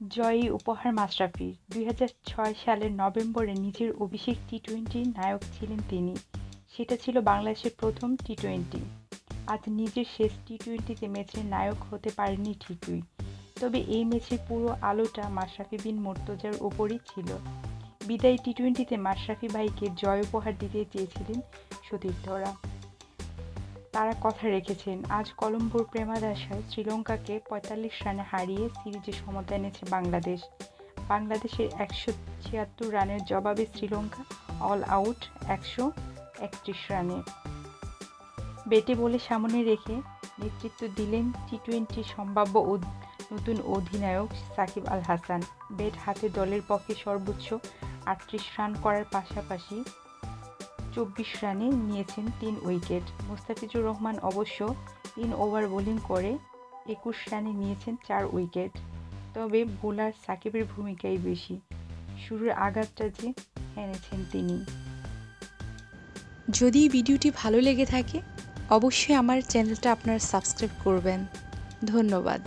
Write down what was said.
জয়ী উপহার মাশরাফির দুই সালের নভেম্বরে নিজের অভিষেক টি টোয়েন্টির নায়ক ছিলেন তিনি। সেটা ছিল বাংলাদেশের প্রথম টি টোয়েন্টি আজ নিজের শেষ টি টোয়েন্টিতে ম্যাচের নায়ক হতে পারেননি ঠিকই। তবে এই ম্যাচের পুরো আলোটা মাশরাফি বিন মুর্তজার ওপরই ছিল। বিদায়ী টি টোয়েন্টিতে মাশরাফি ভাইকে জয় উপহার দিতে চেয়েছিলেন সতীর্থরা। তারা কথা রেখেছেন। আজ কলম্বোর প্রেমাদাসায় শ্রীলঙ্কাকে পঁয়তাল্লিশ রানে হারিয়ে সিরিজে সমতা এনেছে বাংলাদেশ। বাংলাদেশের একশো ছিয়াত্তর রানের জবাবে শ্রীলঙ্কা অল আউট একশো একত্রিশ রানে। বেটে বলে সামনে রেখে নেতৃত্ব দিলেন টি টোয়েন্টির সম্ভাব্য নতুন অধিনায়ক সাকিব আল হাসান। ব্যাট হাতে দলের পক্ষে সর্বোচ্চ আটত্রিশ রান করার পাশাপাশি চব্বিশ রানে নিয়েছেন তিন উইকেট। মুস্তাফিজুর রহমান অবশ্য তিন ওভার বোলিং করে একুশ রানে নিয়েছেন চার উইকেট। তবে বোলার সাকিবের ভূমিকাই বেশি। শুরুর আঘাতটা যে এনেছেন তিনি। যদি ভিডিওটি ভালো লেগে থাকে, অবশ্যই আমার চ্যানেলটা আপনারা সাবস্ক্রাইব করবেন। ধন্যবাদ।